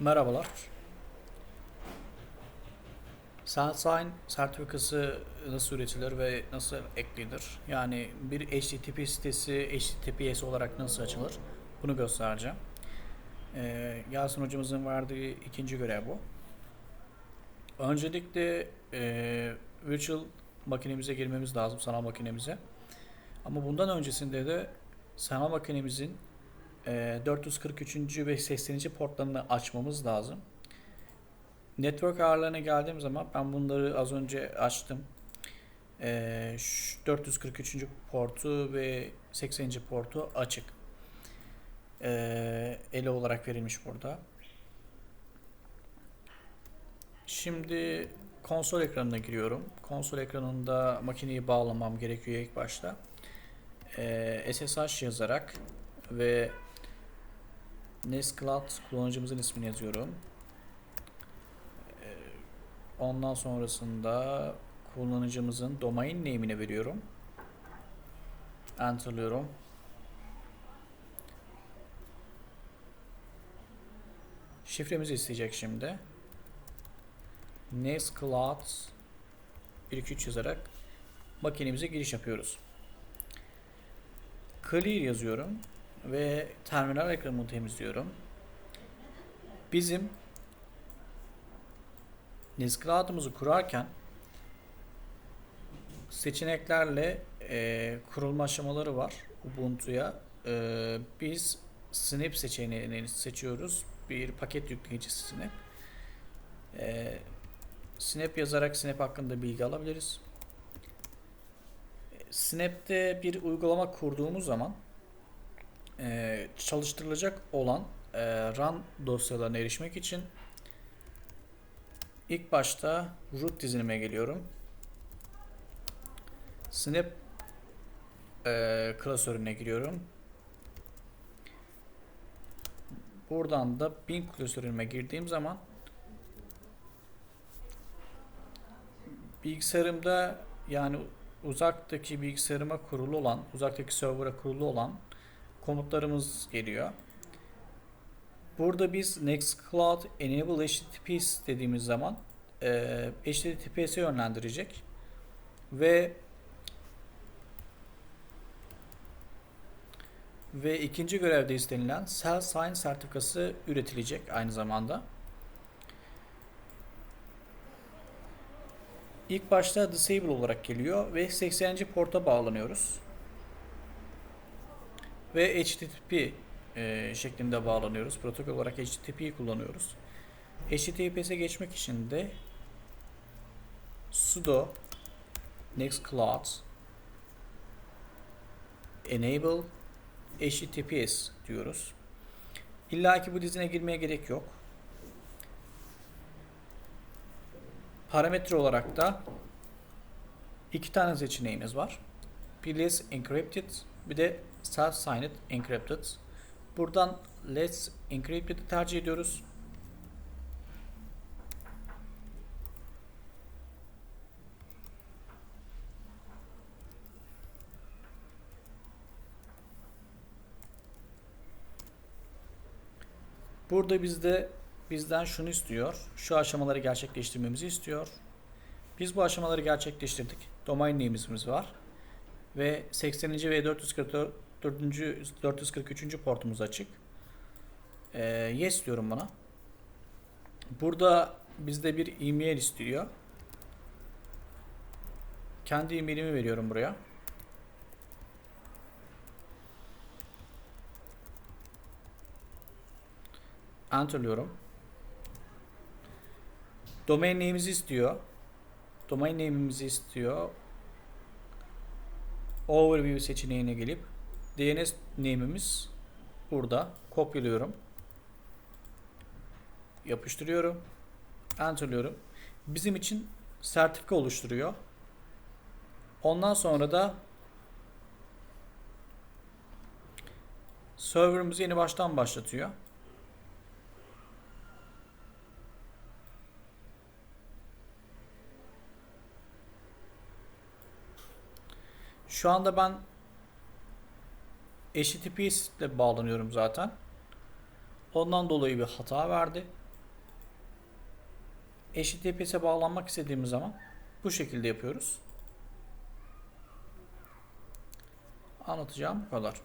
Merhabalar. SendSign sertifikası nasıl üretilir ve nasıl eklenir? Yani bir HTTP sitesi HTTPS olarak nasıl açılır? Bunu göstereceğim. Ee, Yasin hocamızın verdiği ikinci görev bu. Öncelikle e, virtual makinemize girmemiz lazım, sanal makinemize. Ama bundan öncesinde de sanal makinemizin e, 443. ve 80. portlarını açmamız lazım. Network ağırlarına geldiğim zaman ben bunları az önce açtım. E, şu 443. portu ve 80. portu açık. E, ele olarak verilmiş burada. Şimdi konsol ekranına giriyorum. Konsol ekranında makineyi bağlamam gerekiyor ilk başta. E, SSH yazarak ve Nextcloud kullanıcımızın ismini yazıyorum. Ee, Ondan sonrasında kullanıcımızın domain name'ini veriyorum. Enter'lıyorum. Şifremizi isteyecek şimdi. Nextcloud 123 yazarak makinemize giriş yapıyoruz. Clear yazıyorum ve terminal ekranını temizliyorum. Bizim Nextcloud'umuzu kurarken seçeneklerle e, kurulma aşamaları var Ubuntu'ya. E, biz Snap seçeneğini seçiyoruz. Bir paket yükleyicisi Snap. E, Snap yazarak Snap hakkında bilgi alabiliriz. Snap'te bir uygulama kurduğumuz zaman e, çalıştırılacak olan e, run dosyalarına erişmek için ilk başta root dizinime geliyorum. Snap e, klasörüne giriyorum. Buradan da bin klasörüne girdiğim zaman bilgisayarımda yani uzaktaki bilgisayarıma kurulu olan, uzaktaki server'a kurulu olan komutlarımız geliyor. Burada biz Nextcloud Enable HTTPS dediğimiz zaman e, HTTPS'e yönlendirecek ve ve ikinci görevde istenilen Cell Sign sertifikası üretilecek aynı zamanda. İlk başta disable olarak geliyor ve 80. porta bağlanıyoruz. Ve HTTP e, şeklinde bağlanıyoruz. Protokol olarak HTTP'yi kullanıyoruz. HTTPS'e geçmek için de sudo nextcloud enable HTTPS diyoruz. İlla ki bu dizine girmeye gerek yok. Parametre olarak da iki tane seçeneğimiz var. Bir less encrypted bir de self-signed encrypted. Buradan let's encrypted'i tercih ediyoruz. Burada bizde bizden şunu istiyor. Şu aşamaları gerçekleştirmemizi istiyor. Biz bu aşamaları gerçekleştirdik. Domain name'imiz var. Ve 80. ve 444 4. 443. portumuz açık. Ee, yes diyorum buna. Burada bizde bir e-mail istiyor. Kendi e-mailimi veriyorum buraya. Enter'lıyorum. Domain name'imizi istiyor. Domain name'imizi istiyor. Overview seçeneğine gelip DNS name'imiz burada. Kopyalıyorum. Yapıştırıyorum. Enter'lıyorum. Bizim için sertifika oluşturuyor. Ondan sonra da server'ımızı yeni baştan başlatıyor. Şu anda ben HTTP ile bağlanıyorum zaten. Ondan dolayı bir hata verdi. HTTPS'e bağlanmak istediğimiz zaman bu şekilde yapıyoruz. Anlatacağım bu kadar.